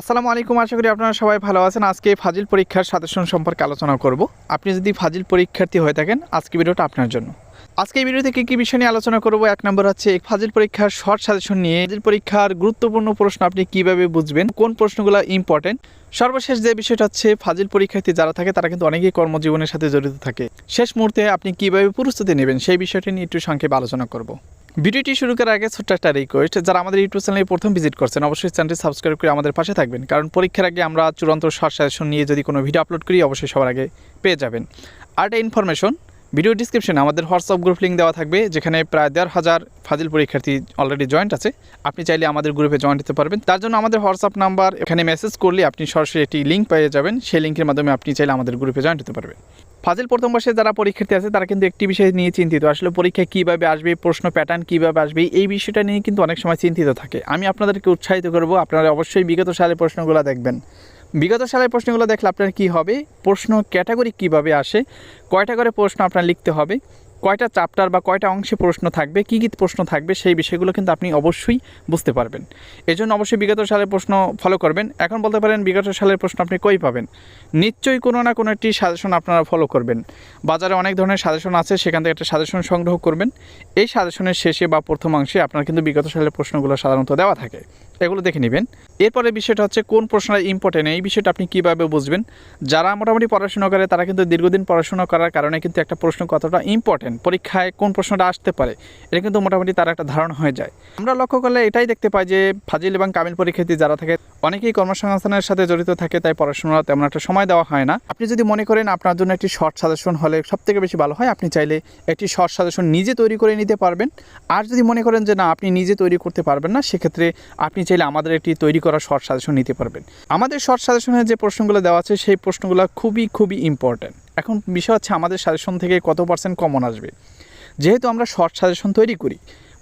আসসালামু আলাইকুম, আশা করি আপনারা সবাই ভালো আছেন। আজকে ফাজিল পরীক্ষার সাজেশন সম্পর্কে আলোচনা করব। আপনি যদি ফাজিল পরীক্ষার্থী হয়ে থাকেন, আজকে ভিডিওটা আপনার জন্য। আজকে এই ভিডিওতে কী কী বিষয় নিয়ে আলোচনা করব? এক নম্বর হচ্ছে ফাজিল পরীক্ষার শর্ট সাজেশন নিয়ে ফাজিল পরীক্ষার গুরুত্বপূর্ণ প্রশ্ন আপনি কীভাবে বুঝবেন? কোন প্রশ্নগুলো ইম্পর্টেন্ট সর্বশেষ যে বিষয়টা হচ্ছে, ফাজিল পরীক্ষার্থী যারা থাকে, তারা কিন্তু অনেকেই কর্মজীবনের সাথে জড়িত থাকে। শেষ মুহূর্তে আপনি কীভাবে প্রস্তুতি নেবেন, সেই বিষয়টি নিয়ে একটু সংক্ষেপে আলোচনা করব। ভিডিওটি শুরু করার আগে ছোট্ট একটা রিকোয়েস্ট যারা আমাদের ইউটিউব চ্যানেলে প্রথম ভিজিট করছেন, অবশ্যই চ্যানেলটি সাবস্ক্রাইব করে আমাদের পাশে থাকবেন। কারণ পরীক্ষার আগে আমরা চূড়ান্ত শর্ট সাজেশন নিয়ে যদি কোনো ভিডিও আপলোড করি, অবশ্যই সবার আগে পেয়ে যাবেন। আর একটা ইনফরমেশন ভিডিও ডিসক্রিপশনে আমাদের হোয়াটসঅ্যাপ গ্রুপ লিঙ্ক দেওয়া থাকবে, যেখানে প্রায় দেড় হাজার ফাজিল পরীক্ষার্থী অলরেডি জয়েন্ট আছে। আপনি চাইলে আমাদের গ্রুপে জয়েন্ট হতে পারবেন। তার জন্য আমাদের হোয়াটসঅ্যাপ নাম্বার এখানে মেসেজ করলে আপনি সরাসরি একটি লিঙ্ক পেয়ে যাবেন। সেই লিঙ্কের মাধ্যমে আপনি চাইলে আমাদের গ্রুপে জয়েন্ট হতে পারবেন। ফাজিল প্রথম বর্ষে যারা পরীক্ষার্থী আছে, তারা কিন্তু একটি বিষয় নিয়ে চিন্তিত। আসলে পরীক্ষায় কীভাবে আসবে, প্রশ্ন প্যাটার্ন কীভাবে আসবে, এই বিষয়টা নিয়ে কিন্তু অনেক সময় চিন্তিত থাকে। আমি আপনাদেরকে উৎসাহিত করব, আপনারা অবশ্যই বিগত সালের প্রশ্নগুলো দেখবেন। বিগত সালের প্রশ্নগুলো দেখলে আপনার কি হবে? প্রশ্ন ক্যাটাগরি কীভাবে আসে? কয়টা করে প্রশ্ন আপনার লিখতে হবে? কয়টা চ্যাপ্টার বা কয়টা অংশে প্রশ্ন থাকবে, কী কী প্রশ্ন থাকবে, সেই বিষয়গুলো কিন্তু আপনি অবশ্যই বুঝতে পারবেন। এই জন্য অবশ্যই বিগত সালের প্রশ্ন ফলো করবেন। এখন বলতে পারেন, বিগত সালের প্রশ্ন আপনি কই পাবেন? নিশ্চয়ই কোনো না কোনো একটি সাজেশন আপনারা ফলো করবেন। বাজারে অনেক ধরনের সাজেশন আছে, সেখান থেকে একটা সাজেশন সংগ্রহ করবেন। এই সাজেশনের শেষে বা প্রথম অংশে আপনার কিন্তু বিগত সালের প্রশ্নগুলো সাধারণত দেওয়া থাকে। এগুলো দেখে নেবেন। এরপরে বিষয়টা হচ্ছে কোন প্রশ্নটা ইম্পর্টেন্ট এই বিষয়টা আপনি কীভাবে বুঝবেন? যারা মোটামুটি পড়াশোনা করে, তারা কিন্তু দীর্ঘদিন পড়াশোনা করার কারণে কিন্তু একটা প্রশ্ন কতটা ইম্পর্টেন্ট পরীক্ষায় কোন প্রশ্নটা আসতে পারে, এটা কিন্তু মোটামুটি তার একটা ধারণা হয়ে যায়। আমরা লক্ষ্য করলে এটাই দেখতে পাই যে ফাজিল এবং কামিল পরীক্ষার্থী যারা থাকে অনেকেই কর্মসংস্থানের সাথে জড়িত থাকে, তাই পড়াশোনা তেমন একটা সময় দেওয়া হয় না। আপনি যদি মনে করেন আপনার জন্য একটি শর্ট সাজেশন হলে সবথেকে বেশি ভালো হয়, আপনি চাইলে একটি শর্ট সাজেশন নিজে তৈরি করে নিতে পারবেন। আর যদি মনে করেন যে না, আপনি নিজে তৈরি করতে পারবেন না, সেক্ষেত্রে আপনি চাইলে আমাদের একটি তৈরি করা শর্ট সাজেশন নিতে পারবেন। আমাদের শর্ট সাজেশনের যে প্রশ্নগুলো দেওয়া আছে, সেই প্রশ্নগুলো খুবই খুবই ইম্পর্ট্যান্ট এখন বিষয় হচ্ছে আমাদের সাজেশন থেকে কত পার্সেন্ট কমন আসবে? যেহেতু আমরা শর্ট সাজেশন তৈরি করি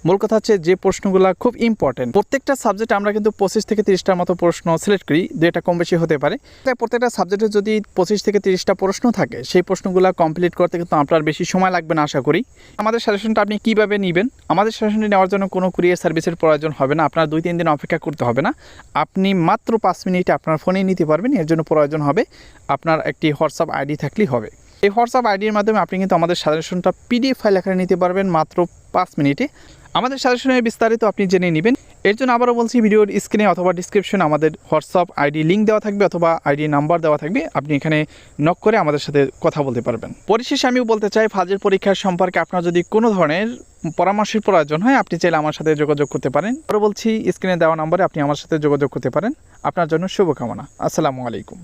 মূল কথা হচ্ছে যে প্রশ্নগুলো খুব ইম্পর্টেন্ট প্রত্যেকটা সাবজেক্টে আমরা কিন্তু পঁচিশ থেকে তিরিশটার মতো প্রশ্ন সিলেক্ট করি যেটা কম বেশি হতে পারে। তাই প্রত্যেকটা সাবজেক্টে যদি পঁচিশ থেকে তিরিশটা প্রশ্ন থাকে, সেই প্রশ্নগুলো কমপ্লিট করতে কিন্তু আপনার বেশি সময় লাগবে না, আশা করি। আমাদের সাজেশনটা আপনি কীভাবে নেবেন? আমাদের সাজেশনটি নেওয়ার জন্য কোনো কুরিয়ার সার্ভিসের প্রয়োজন হবে না। আপনার দুই, তিন দিন অপেক্ষা করতে হবে না। আপনি মাত্র পাঁচ মিনিটে আপনার ফোনেই নিতে পারবেন, এর জন্য প্রয়োজন হবে আপনার একটি হোয়াটসঅ্যাপ আইডি থাকলেই হবে। এই হোয়াটসঅ্যাপ আইডির মাধ্যমে আপনি কিন্তু আমাদের সাজেশনটা পিডিএফ ফাইল আকারে নিতে পারবেন মাত্র পাঁচ মিনিটে। আমাদের সাজেশনের বিস্তারিত আপনি জেনে নেবেন। এর জন্য আবারও বলছি, ভিডিওর স্ক্রিনে অথবা ডিসক্রিপশনে আমাদের হোয়াটসঅ্যাপ আইডি লিঙ্ক দেওয়া থাকবে অথবা আইডি নাম্বার দেওয়া থাকবে। আপনি এখানে নক করে আমাদের সাথে কথা বলতে পারবেন। পরিশেষে আমিও বলতে চাই, ফাজের পরীক্ষার সম্পর্কে আপনার যদি কোনো ধরনের পরামর্শের প্রয়োজন হয়, আপনি চাইলে আমার সাথে যোগাযোগ করতে পারেন। আরও বলছি স্ক্রিনে দেওয়া নাম্বারে আপনি আমার সাথে যোগাযোগ করতে পারেন। আপনার জন্য শুভকামনা। আসসালামু আলাইকুম।